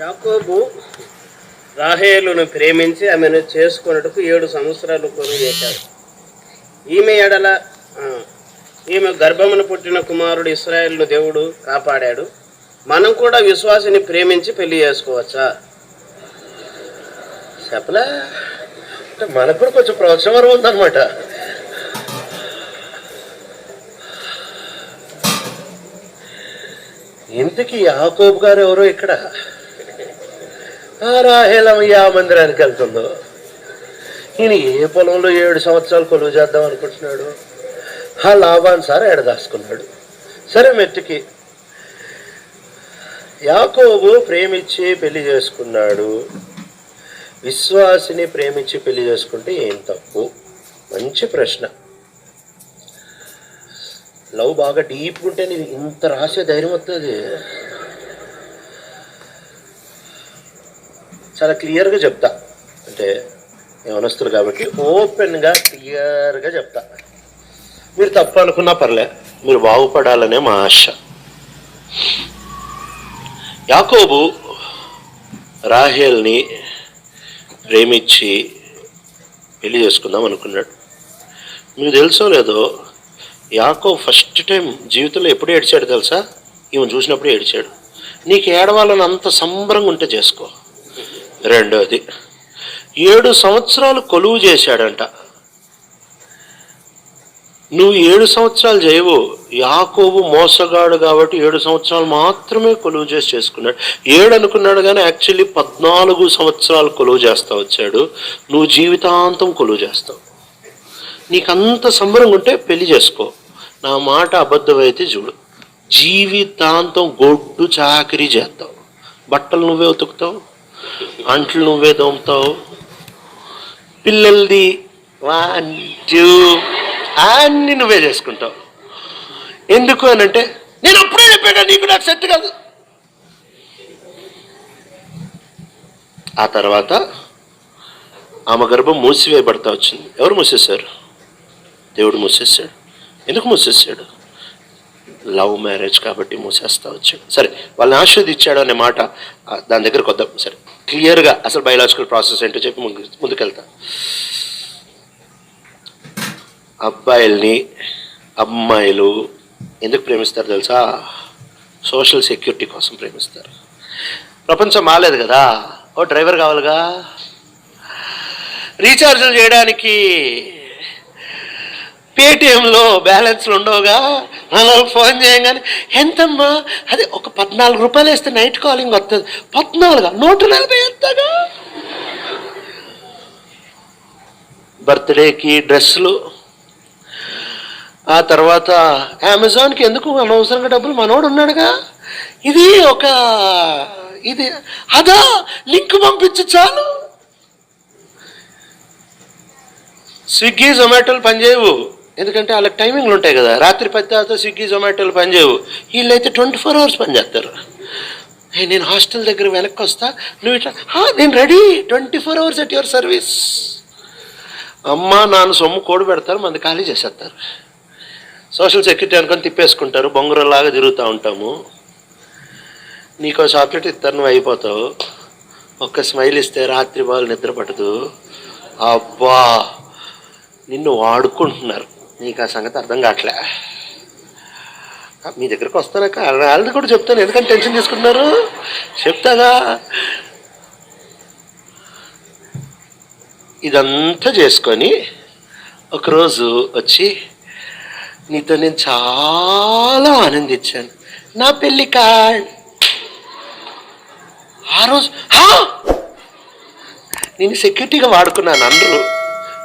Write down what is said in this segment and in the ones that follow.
యాకోబు రాహేలును ప్రేమించి ఆమెను చేసుకొనుటకు ఏడు సంవత్సరాలు కొను చేశాడు. ఈమె ఎడల ఈమె గర్భమును పుట్టిన కుమారుడు ఇస్రాయేల్ను దేవుడు కాపాడాడు. మనం కూడా విశ్వాసిని ప్రేమించి పెళ్ళి చేసుకోవచ్చా? చెప్పలే. అంటే మనకు కూడా కొంచెం ప్రోత్సాహం ఉందన్నమాట. ఇంతకీ యాకోబు గారు ఎవరో ఇక్కడ? రాహేలమయ్య మందిరానికి వెళ్తుందో? ఈయన ఏ పొలంలో ఏడు సంవత్సరాలు కొలువు చేద్దాం అనుకుంటున్నాడు? ఆ లాభాన్ని సార్ ఎడదాసుకున్నాడు? సరే మెట్టుకి. యాకోబు ప్రేమించి పెళ్ళి చేసుకున్నాడు. విశ్వాసిని ప్రేమించి పెళ్ళి చేసుకుంటే ఏం తప్పు? మంచి ప్రశ్న. లవ్ బాగా డీప్ ఉంటే నీకు ఇంత రాసే ధైర్యం వస్తుంది చాలా క్లియర్గా చెప్తా. అంటే యవనస్తులు కాబట్టి ఓపెన్గా క్లియర్గా చెప్తా. మీరు తప్పు అనుకున్నా పర్లే మీరు బాగుపడాలనే మా ఆశ. యాకోబు రాహేల్ని ప్రేమించి పెళ్ళి చేసుకుందాం అనుకున్నాడు. మీకు తెలుసో లేదో యాకో ఫస్ట్ టైం జీవితంలో ఎప్పుడు ఏడ్చాడు తెలుసా? ఈమె చూసినప్పుడు ఏడ్చాడు. నీకు ఏడవాలని అంత సంబరంగా ఉంటే చేసుకో. రెండోది ఏడు సంవత్సరాలు కొలువు చేశాడంట. నువ్వు ఏడు సంవత్సరాలు చేయవు యాకోబు మోసగాడు కాబట్టి ఏడు సంవత్సరాలు మాత్రమే కొలువు చేసి చేసుకున్నాడు. ఏడు అనుకున్నాడు కానీ యాక్చువల్లీ పద్నాలుగు సంవత్సరాలు కొలువు చేస్తా వచ్చాడు. నువ్వు జీవితాంతం కొలువు చేస్తావు. నీకంత సంబరంగా ఉంటే పెళ్ళి చేసుకో. నా మాట అబద్ధమైతే చూడు. జీవితాంతం గొడ్డు చాకరీ చేస్తావు. బట్టలు నువ్వే ఉతుకుతావు. అంట్లు నువ్వే దోముతావు పిల్లలది వన్ టూ అన్ని నువ్వే చేసుకుంటావు. ఎందుకు అని అంటే నేను అప్పుడే చెప్పాను నీకు నాకు సెట్ కాదు. ఆ తర్వాత ఆమె గర్భం మూసివేయబడతా వచ్చింది. ఎవరు మూసేశారు? దేవుడు మూసేశాడు. ఎందుకు మూసేశాడు? లవ్ మ్యారేజ్ కాబట్టి మూసేస్తా వచ్చాడు. సరే వాళ్ళని ఆశీర్వదించాడు అనే మాట దాని దగ్గరకు వద్దాం. సరే. క్లియర్గా అసలు బయలాజికల్ ప్రాసెస్ ఏంటో చెప్పి ముందు ముందుకెళ్తా. అబ్బాయిల్ని అమ్మాయిలు ఎందుకు ప్రేమిస్తారు తెలుసా? సోషల్ సెక్యూరిటీ కోసం ప్రేమిస్తారు. ప్రపంచం మాలేదు కదా? ఓ డ్రైవర్ కావాలిగా? రీఛార్జ్లు చేయడానికి పేటిఎంలో బ్యాలెన్స్లు ఉండవుగా? అలా ఫోన్ చేయగానే ఎంతమ్మా అదే ఒక పద్నాలుగు రూపాయలు వేస్తే నైట్ కాలింగ్ వస్తుంది పద్నాలుగు? నూట నలభై ఎంతగా బర్త్డేకి డ్రెస్సులు. ఆ తర్వాత అమెజాన్కి ఎందుకు అనవసరంగా డబ్బులు? మనోడు ఉన్నాడుగా. ఇది ఒక ఇది అదా లింక్ పంపించు చాలు. స్విగ్గీ జొమాటోలు పనిచేయవు. ఎందుకంటే వాళ్ళకి టైమింగ్లు ఉంటాయి కదా. రాత్రి పది తర్వాత స్విగ్గీ జొమాటోలు పనిచేయవు. వీళ్ళైతే ట్వంటీ ఫోర్ అవర్స్ పనిచేస్తారు. నేను హాస్టల్ దగ్గర వెనక్కి వస్తా నువ్వు ఇట్లా నేను ready. Twenty four hours at your service. అమ్మ నాన్న సొమ్ము కోడి పెడతారు మంది ఖాళీ చేసేస్తారు. సోషల్ సెక్యూరిటీ అనుకొని తిప్పేసుకుంటారు. బొంగురలాగా తిరుగుతూ ఉంటాము. నీకో చాక్లెట్ ఇస్తారు నువ్వు అయిపోతావు. ఒక్క స్మైల్ ఇస్తే రాత్రి వాళ్ళు నిద్ర పట్టదు. అబ్బా నిన్ను వాడుకుంటున్నారు. నీకు ఆ సంగతి అర్థం కావట్లే. మీ దగ్గరకు వస్తానక్క. వాళ్ళని కూడా చెప్తాను. ఎందుకంటే టెన్షన్ తీసుకుంటున్నారు? చెప్తాగా. ఇదంతా చేసుకొని ఒకరోజు వచ్చి నీతో నేను చాలా ఆనందించాను నా పెళ్ళి కార్డ్ ఆ రోజు నేను సెక్యూరిటీగా వాడుకున్నాను అందరూ.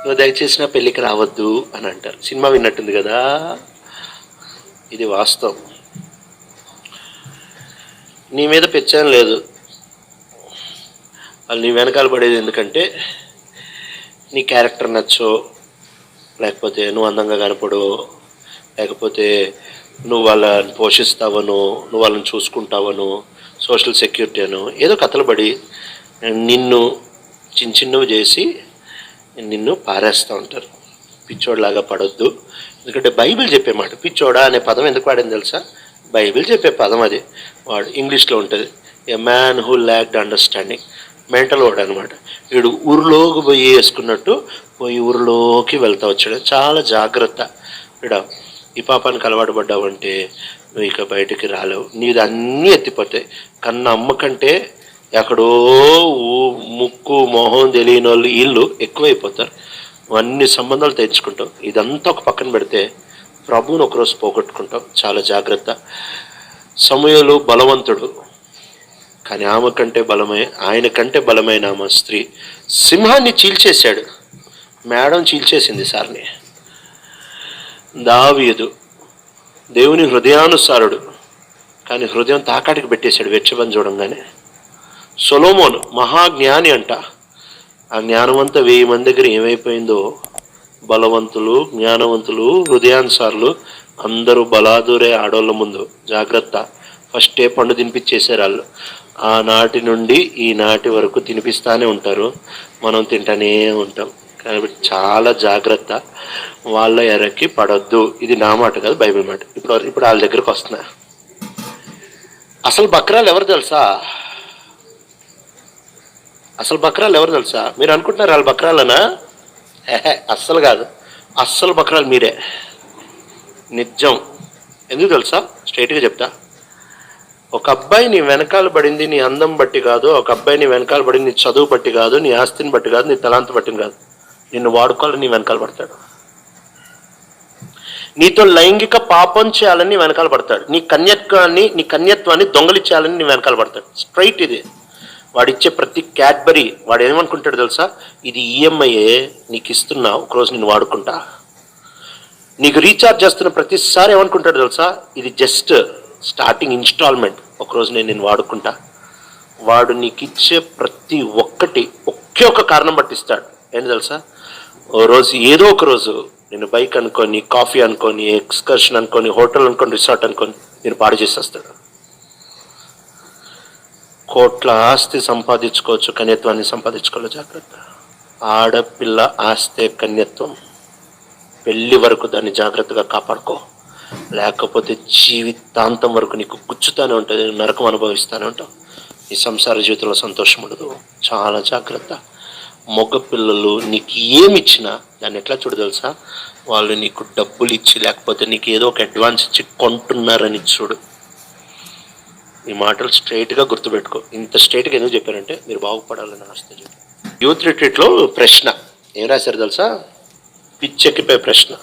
నువ్వు దయచేసి నా పెళ్ళికి రావద్దు అని అంటారు. సినిమా విన్నట్టుంది కదా? ఇది వాస్తవం. నీ మీద పెచ్చాను లేదు. వాళ్ళు నీ వెనకాల పడేది ఎందుకంటే నీ క్యారెక్టర్ నచ్చో లేకపోతే నువ్వు అందంగా కనపడు లేకపోతే నువ్వు వాళ్ళని పోషిస్తావను నువ్వు వాళ్ళని చూసుకుంటావను సోషల్ సెక్యూరిటీ అను ఏదో కథలు పడి నిన్ను చిన్న చిన్నవి చేసి నిన్ను పారేస్తూ ఉంటారు. పిచ్చోడ్లాగా పడొద్దు. ఎందుకంటే బైబిల్ చెప్పే మాట పిచ్చోడా అనే పదం ఎందుకు వాడింది తెలుసా? బైబిల్ చెప్పే పదం అది. వాడు ఇంగ్లీష్లో ఉంటుంది. A man who lacked understanding. Mental వాడు అనమాట వీడు ఊరిలోకి పోయి వేసుకున్నట్టు పోయి ఊరిలోకి వెళ్తా వచ్చాడు. చాలా జాగ్రత్త. వీడ ఈ పాపానికి అలవాటు పడ్డావంటే నువ్వు ఇక బయటికి రాలేవు. నీది అన్నీ ఎత్తిపోతాయి. కన్న అమ్మ కంటే ఎక్కడో ముక్కు మొహం తెలియని వాళ్ళు వీళ్ళు ఎక్కువైపోతారు. అన్ని సంబంధాలు తెచ్చుకుంటాం. ఇదంతా ఒక పక్కన పెడితే ప్రభువుని ఒకరోజు పోగొట్టుకుంటాం. చాలా జాగ్రత్త. సమయంలో బలవంతుడు. కానీ ఆమె కంటే బలమే ఆయన కంటే బలమైన ఆమె స్త్రీ సింహాన్ని చీల్చేశాడు. మేడం చీల్చేసింది సార్ని. దావీదు దేవుని హృదయానుసారుడు. కానీ హృదయం తాకాటికి పెట్టేశాడు వెచ్చబని చూడంగానే. సొలోమోన్ మహాజ్ఞాని అంట. ఆ జ్ఞానవంత వెయ్యి మంది దగ్గర ఏమైపోయిందో బలవంతులు జ్ఞానవంతులు హృదయానుసారులు అందరూ బలాదూరే ఆడోళ్ళ ముందు. జాగ్రత్త. ఫస్టే పండు తినిపించేసారు వాళ్ళు. ఆనాటి నుండి ఈనాటి వరకు తినిపిస్తానే ఉంటారు. మనం తింటానే ఉంటాం. కాబట్టి చాలా జాగ్రత్త. వాళ్ళ ఎరక్కి పడొద్దు. ఇది నా మాట కాదు బైబిల్ మాట. ఇప్పుడు ఇప్పుడు వాళ్ళ దగ్గరకు వస్తున్నా. అసలు బక్రాలు ఎవరు తెలుసా? అసలు బక్రాలు ఎవరు తెలుసా? మీరు అనుకుంటున్నారు వాళ్ళు బక్రాలనా? అస్సలు కాదు. అస్సలు బక్రాలు మీరే. నిజం. ఎందుకు తెలుసా? స్ట్రైట్గా చెప్తా. ఒక అబ్బాయి నీ వెనకాల పడింది నీ అందం బట్టి కాదు ఒక అబ్బాయి నీ వెనకాల పడింది నీ చదువు బట్టి కాదు నీ ఆస్తిని బట్టి కాదు నీ తలాంత బట్టి కాదు. నిన్ను వాడుకోవాలని నీ వెనకాల పడతాడు. నీతో లైంగిక పాపం చేయాలని నీ వెనకాల పడతాడు. నీ కన్యత్వాన్ని నీ కన్యత్వాన్ని దొంగలిచ్చేయాలని నీ వెనకాల పడతాడు. స్ట్రైట్ ఇది. వాడిచ్చే ప్రతి క్యాడ్బరీ వాడు ఏమనుకుంటాడు తెలుసా? ఇది ఈఎంఐఏ నీకు ఇస్తున్నా ఒకరోజు నేను వాడుకుంటా. నీకు రీఛార్జ్ చేస్తున్న ప్రతిసారి ఏమనుకుంటాడు తెలుసా? ఇది జస్ట్ స్టార్టింగ్ ఇన్స్టాల్మెంట్ ఒకరోజు నేను నేను వాడుకుంటా. వాడు నీకు ఇచ్చే ప్రతి ఒక్కటి ఒకే ఒక కారణం పట్టిస్తాడు. ఏంటి తెలుసా? ఓ రోజు ఏదో ఒక రోజు నేను బైక్ అనుకొని కాఫీ అనుకొని ఎక్స్కర్షన్ అనుకొని హోటల్ అనుకొని రిసార్ట్ అనుకొని నేను పాడు చేసేస్తాడు. కోట్ల ఆస్తి సంపాదించుకోవచ్చు కన్యత్వాన్ని సంపాదించుకోవాలి. జాగ్రత్త. ఆడపిల్ల ఆస్తే కన్యత్వం. పెళ్ళి వరకు దాన్ని జాగ్రత్తగా కాపాడుకో. లేకపోతే జీవితాంతం వరకు నీకు గుచ్చుతానే ఉంటుంది నరకం అనుభవిస్తూనే ఉంటావు. ఈ సంసార జీవితంలో సంతోషం ఉండదు. చాలా జాగ్రత్త. మగ పిల్లలు నీకు ఏమి ఇచ్చినా దాన్ని ఎట్లా చూడు తెలుసా? వాళ్ళు నీకు డబ్బులు ఇచ్చి లేకపోతే నీకు ఏదో ఒక అడ్వాన్స్ ఇచ్చి కొంటున్నారని చూడు. ఈ మాటలు స్ట్రైట్గా గుర్తుపెట్టుకో. ఇంత స్ట్రైట్గా ఎందుకు చెప్పారంటే మీరు బాగుపడాలని ఆస్తి యూత్ రిట్రీట్లో ప్రశ్న. ఏం రాశారు తెలుసా? పిచ్చెక్కిపోయే ప్రశ్న.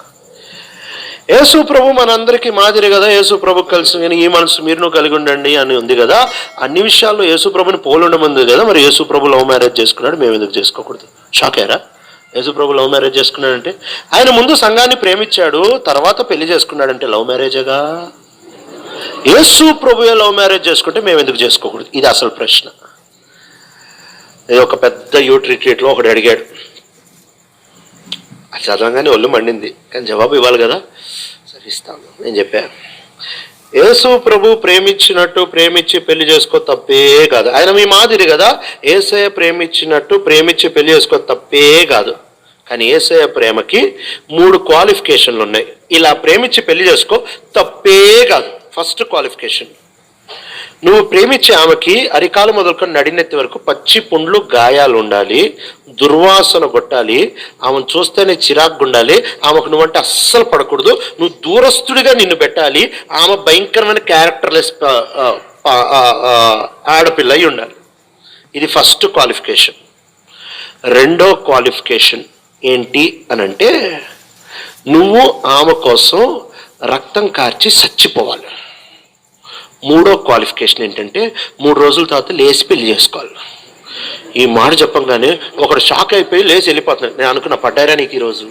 యేసు ప్రభు మనందరికీ మాదిరి కదా యేసు ప్రభు కలిసి కానీ ఈ మనసు మీరును కలిగి ఉండండి అని ఉంది కదా. అన్ని విషయాల్లో యేసు ప్రభుని పోలుండమంది కదా మరి యేసు ప్రభు లవ్ మ్యారేజ్ చేసుకున్నాడు మేము ఎందుకు చేసుకోకూడదు? షాక్ అయ్యారా? యేసు ప్రభు లవ్ మ్యారేజ్ చేసుకున్నాడంటే ఆయన ముందు సంఘాన్ని ప్రేమించాడు తర్వాత పెళ్ళి చేసుకున్నాడంటే లవ్ మ్యారేజేగా? యేసు ప్రభుయే లవ్ మ్యారేజ్ చేసుకుంటే మేము ఎందుకు చేసుకోకూడదు? ఇది అసలు ప్రశ్న. ఇది ఒక పెద్ద యూట్ రిట్రీట్లో ఒకడు అడిగాడు. అది చదవగానే ఒళ్ళు మండింది. కానీ జవాబు ఇవ్వాలి కదా? సరే ఇస్తాను. నేను చెప్పాను యేసు ప్రభు ప్రేమించినట్టు ప్రేమించి పెళ్ళి చేసుకో తప్పే కాదు. ఆయన మీ మాదిరి కదా? ఏసయ ప్రేమించినట్టు ప్రేమించి పెళ్ళి చేసుకో తప్పే కాదు. కానీ ఏసయ ప్రేమకి మూడు క్వాలిఫికేషన్లు ఉన్నాయి. ఇలా ప్రేమించి పెళ్ళి చేసుకో తప్పే కాదు. First qualification. నువ్వు ప్రేమించే ఆమెకి అరికాలు మొదలుకొని నడినెత్తి వరకు పచ్చి పుండ్లు గాయాలు ఉండాలి దుర్వాసన కొట్టాలి ఆమెను చూస్తేనే చిరాకు ఉండాలి ఆమెకు నువ్వంటే అస్సలు పడకూడదు నువ్వు దూరస్తుడిగా నిన్ను పెట్టాలి ఆమె భయంకరమైన క్యారెక్టర్లెస్ ఆడపిల్ల అయి ఉండాలి. ఇది ఫస్ట్ క్వాలిఫికేషన్. రెండో క్వాలిఫికేషన్ ఏంటి అని అంటే నువ్వు ఆమె కోసం రక్తం కార్చి చచ్చిపోవాలి. మూడో క్వాలిఫికేషన్ ఏంటంటే మూడు రోజుల తర్వాత లేచి పెళ్ళి చేసుకోవాలి. ఈ మాట చెప్పంగానే ఒకడు షాక్ అయిపోయి లేచి వెళ్ళిపోతున్నాడు. నేను అనుకున్న పడ్డారా నీకు ఈరోజు?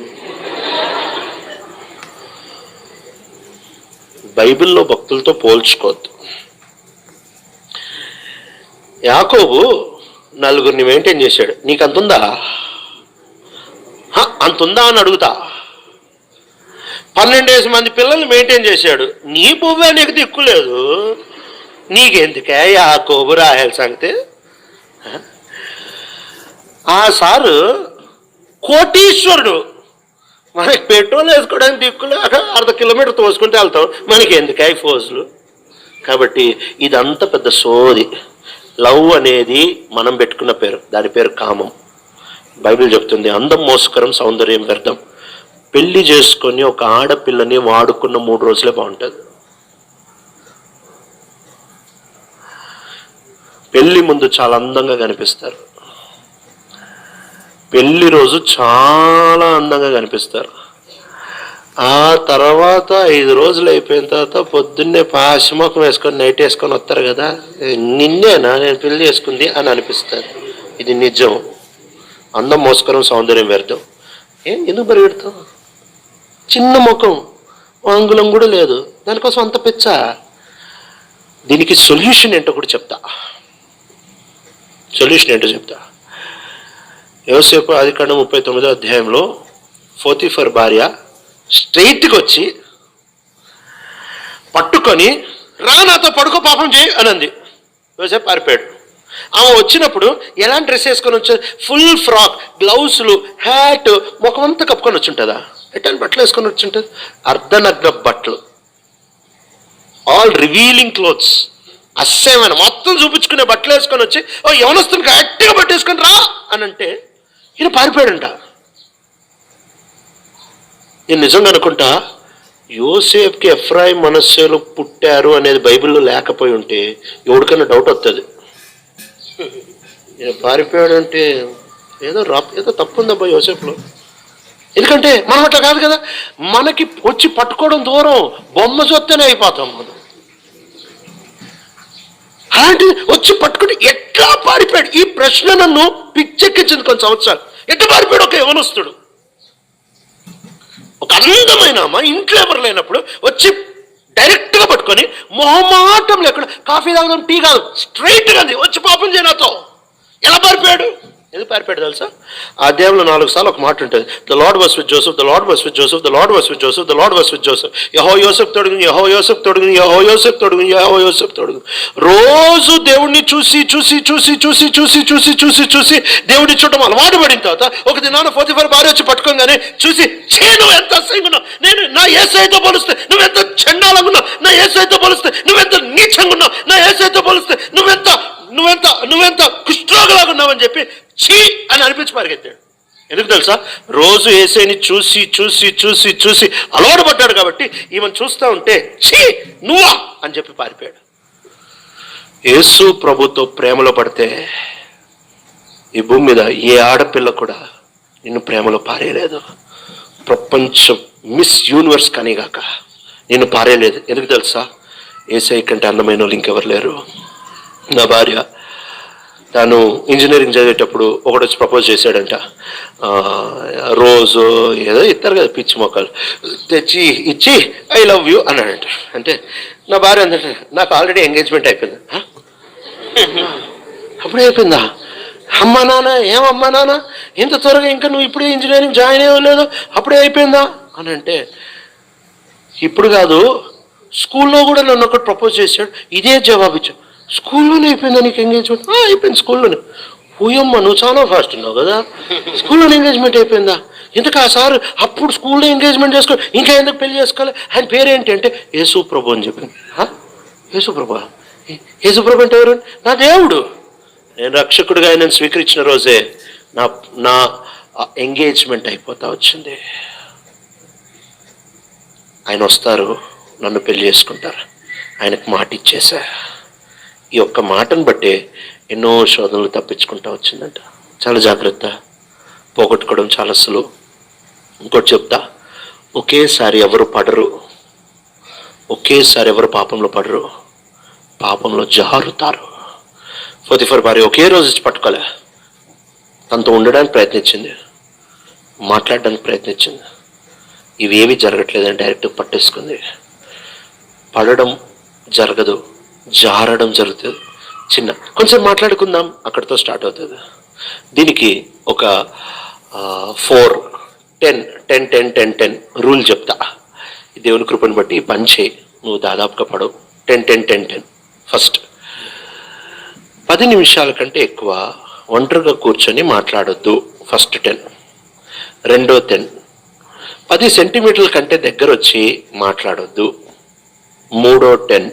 బైబిల్లో భక్తులతో పోల్చుకోవద్దు. యాకోబు నలుగురిని మెయింటైన్ చేశాడు. నీకు అంతుందా? హ, అంతుందా అని అడుగుతా. పన్నెండేసి మంది పిల్లల్ని మెయింటైన్ చేశాడు. నీ పువ్వే నీకు దిక్కులేదు నీకెందుకే ఆ కోబు రాయాలి సంగతి? ఆ? సారు కోటీశ్వరుడు. మనకి పెట్రోల్ వేసుకోవడానికి దిక్కులేక అర్ధ కిలోమీటర్ తోసుకుంటే వెళ్తాం. మనకి ఎందుకే ఫోజులు? కాబట్టి ఇదంతా పెద్ద సోది. లవ్ అనేది మనం పెట్టుకున్న పేరు. దాని పేరు కామం. బైబిల్ చెప్తుంది అందం మోసుకరం సౌందర్యం వ్యర్థం. పెళ్ళి చేసుకొని ఒక ఆడపిల్లని వాడుకున్న మూడు రోజులే బాగుంటుంది. పెళ్ళి ముందు చాలా అందంగా కనిపిస్తారు. పెళ్ళి రోజు చాలా అందంగా కనిపిస్తారు. ఆ తర్వాత ఐదు రోజులు అయిపోయిన తర్వాత పొద్దున్నే పాశముఖం వేసుకొని నైట్ వేసుకొని వస్తారు కదా. నిన్నేనా? నేను పెళ్ళి చేసుకుంది అని అనిపిస్తారు. ఇది నిజం. అందం మోసుకరం సౌందర్యం వ్యర్థం. ఏ ఎందుకు పరిగెడతావు చిన్న ముఖం అంగుళం కూడా లేదు. దానికోసం అంత పిచ్చ. దీనికి సొల్యూషన్ ఏంటో కూడా చెప్తా. సొల్యూషన్ ఏంటో చెప్తా. యోసేపు ఆదికాండం ముప్పై తొమ్మిదో అధ్యాయంలో ఫోతిఫర్ భార్య స్ట్రైట్కి వచ్చి పట్టుకొని రా నాతో పడుకో పాపం చేయి అని అంది. యోసేపు పారిపోయాడు ఆమె వచ్చినప్పుడు ఎలాంటి డ్రెస్ వేసుకొని వచ్చారు ఫుల్ ఫ్రాక్ గ్లౌసులు హ్యాట్ ముఖం అంతా కప్పుకొని వచ్చి ఉంటుందా ఎట్లాంటి బట్టలు వేసుకొని వచ్చి అర్ధనగ్న బట్టలు. ఆల్ రివీలింగ్ క్లోత్స్ అస్సేమైన మొత్తం చూపించుకునే బట్టలు వేసుకొని వచ్చి ఓ యవనస్తుని గట్టిగా పట్టేసుకొని రా అని అంటే ఈయన పారిపోయాడంట. నేను నిజంగా అనుకుంటా యోసేఫ్కి ఎఫ్రాయి మనస్సులు పుట్టారు అనేది బైబిల్లో లేకపోయి ఉంటే ఎవరికైనా డౌట్ వస్తుంది నేను పారిపోయాడంటే ఏదో రా ఏదో తప్పు ఉందబ్బా యోసేఫ్లో ఎందుకంటే మనం అట్లా కాదు కదా? మనకి వచ్చి పట్టుకోవడం దూరం బొమ్మ చూస్తేనే అయిపోతాం మనం. అలాంటి వచ్చి పట్టుకుని ఎట్లా పారిపోయాడు? ఈ ప్రశ్న నన్ను పిచ్చెక్కించింది కొన్ని సంవత్సరాలు. ఎట్లా పారిపోయాడు? ఒక యవనస్తుడు. ఒక అందమైన అమ్మ ఇంట్లో ఎవరు లేనప్పుడు వచ్చి డైరెక్ట్గా పట్టుకొని మొహమాటం లేకుండా కాఫీ తాగడం టీ కాదు స్ట్రైట్గా అంది వచ్చి పాపం చేయనాతో ఎలా పారిపోయాడు? అనేది పారిపోయాడు తెలుసా? ఆ అధ్యాయంలో నాలుగు సార్లు ఒక మాట ఉంటుంది. The lord was with Joseph the lord was with Joseph the lord was with Joseph the lord was with Joseph యహో యోసఫ్ తొడుగుని యహో యోసఫ్ తొడుగు యహో యోసెఫ్ తొడుగు యహో యోసఫ్ తొడుగు. రోజు దేవుణ్ణి చూసి చూసి చూసి చూసి చూసి చూసి చూసి చూసి దేవుడిని చూడటం అలవాటు పడిన తర్వాత ఒక దినాన ఫోర్టీ ఫోర్ భార్య వచ్చి పట్టుకోగానే చూసి చే నువ్వు ఎంత అసహ్యంగా నేను నా ఏసైతో పోలిస్తే నువ్వెంత చండాలంగా ఉన్నావు? నా ఏసైతో పోలిస్తే నువ్వెంత నీచంగా ఉన్నావు? నా ఏసైతో పోలిస్తే నువ్వెంత నువ్వెంత నువ్వెంత కుష్ఠరోగలాగా ఉన్నావని చెప్పి చీ అని అనిపించి పరిగెత్తాడు. ఎందుకు తెలుసా? రోజు ఏసైని చూసి చూసి చూసి చూసి అలవాటు పడ్డాడు కాబట్టి ఈమెను చూస్తూ ఉంటే చీ నువ్వా అని చెప్పి పారిపోయాడు. యేసు ప్రభుతో ప్రేమలో పడితే ఈ భూమి మీద ఏ ఆడపిల్ల కూడా నిన్ను ప్రేమలో పారేయలేదు. ప్రపంచం మిస్ యూనివర్స్ కానీగాక నిన్ను పారేయలేదు. ఎందుకు తెలుసా? ఏసై కంటే అందమైన వాళ్ళు ఇంకెవరు లేరు. నా భార్య తను ఇంజనీరింగ్ చదివేటప్పుడు ఒకటి వచ్చి ప్రపోజ్ చేశాడంట. రోజు ఏదో ఇస్తారు కదా పిచ్చి మొక్కలు. తెచ్చి ఇచ్చి ఐ లవ్ యూ అన్నాడంట. అంటే నా భార్య అంటే నాకు ఆల్రెడీ ఎంగేజ్మెంట్ అయిపోయింది. అప్పుడే అయిపోయిందా? అమ్మా నాన్న ఏమమ్మా నాన్న? ఇంత త్వరగా ఇంకా నువ్వు ఇప్పుడే ఇంజనీరింగ్ జాయిన్ అయ్యలేదు అప్పుడే అయిపోయిందా? అని అంటే ఇప్పుడు కాదు స్కూల్లో కూడా నన్ను ఒకటి ప్రపోజ్ చేశాడు ఇదే జవాబు ఇచ్చాడు స్కూల్లోనే అయిపోయిందా నీకు ఎంగేజ్మెంట్ "ఆ, అయిపోయింది స్కూల్లోనే. ఊయమ్మ నువ్వు చాలా ఫాస్ట్ ఉన్నావు కదా. స్కూల్లోనే ఎంగేజ్మెంట్ అయిపోయిందా? ఎందుకు ఆ సార్ అప్పుడు స్కూల్లో ఎంగేజ్మెంట్ చేసుకో ఇంకా ఎందుకు పెళ్ళి చేసుకోవాలి ఆయన పేరేంటి అంటే యేసుప్రభు అని చెప్పింది "హ? యేసుప్రభు? అంటే ఎవరు? నా దేవుడు. నేను రక్షకుడిగా ఆయనను స్వీకరించిన రోజే నా నా ఎంగేజ్మెంట్ అయిపోతా వచ్చింది. ఆయన వస్తారు నన్ను పెళ్ళి చేసుకుంటారు. ఆయనకు మాట ఇచ్చేసా ఈ ఒక్క మాటను బట్టే ఎన్నో శోధనలు తప్పించుకుంటా వచ్చిందంట. చాలా జాగ్రత్త. పోగొట్టుకోవడం చాలా సులువు. ఇంకోటి చెప్తా. ఒకేసారి ఎవరు పడరు. ఒకేసారి ఎవరు పాపంలో పడరు. పాపంలో జారుతారు. ఫోర్ భార్య ఒకే రోజు పట్టుకోలే. తనతో ఉండడానికి ప్రయత్నించింది. మాట్లాడడానికి ప్రయత్నించింది. ఇవేమీ జరగట్లేదని డైరెక్ట్ పట్టేసుకుంది. పడడం జరగదు. జారడం జరుగుతుంది. చిన్న కొంచెం మాట్లాడుకుందాం అక్కడితో స్టార్ట్ అవుతుంది. దీనికి ఒక four ten ten ten ten ten rule చెప్తా. దేవుని కృపను బట్టి పంచే నువ్వు దాదాపుగా పడవు. Ten ten ten ten first పది నిమిషాల కంటే ఎక్కువ ఒంటరిగా కూర్చొని మాట్లాడొద్దు. ఫస్ట్ టెన్ రెండో టెన్ పది సెంటీమీటర్ల కంటే దగ్గర వచ్చి మాట్లాడొద్దు. మూడో టెన్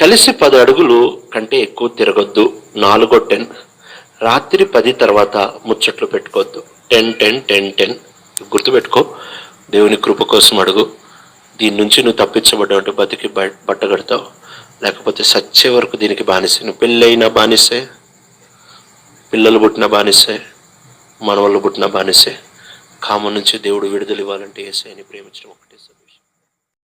కలిసి పది అడుగులు కంటే ఎక్కువ తిరగొద్దు. నాలుగో టెన్. రాత్రి పది తర్వాత ముచ్చట్లు పెట్టుకోవద్దు. Ten ten ten ten. గుర్తుపెట్టుకో. దేవుని కృప కోసం అడుగు. దీని నుంచి నువ్వు తప్పించబడ్డావు బతికి బట్టగడతావు లేకపోతే సచ్చే వరకు దీనికి బానిసే. నువ్వు పెళ్ళైనా బానిసే. పిల్లలు పుట్టిన బానిసే. మనవాళ్ళు పుట్టిన బానిసే. కామ నుంచి దేవుడు విడుదల ఇవ్వాలంటే ఏసైని ప్రేమించడం ఒకటే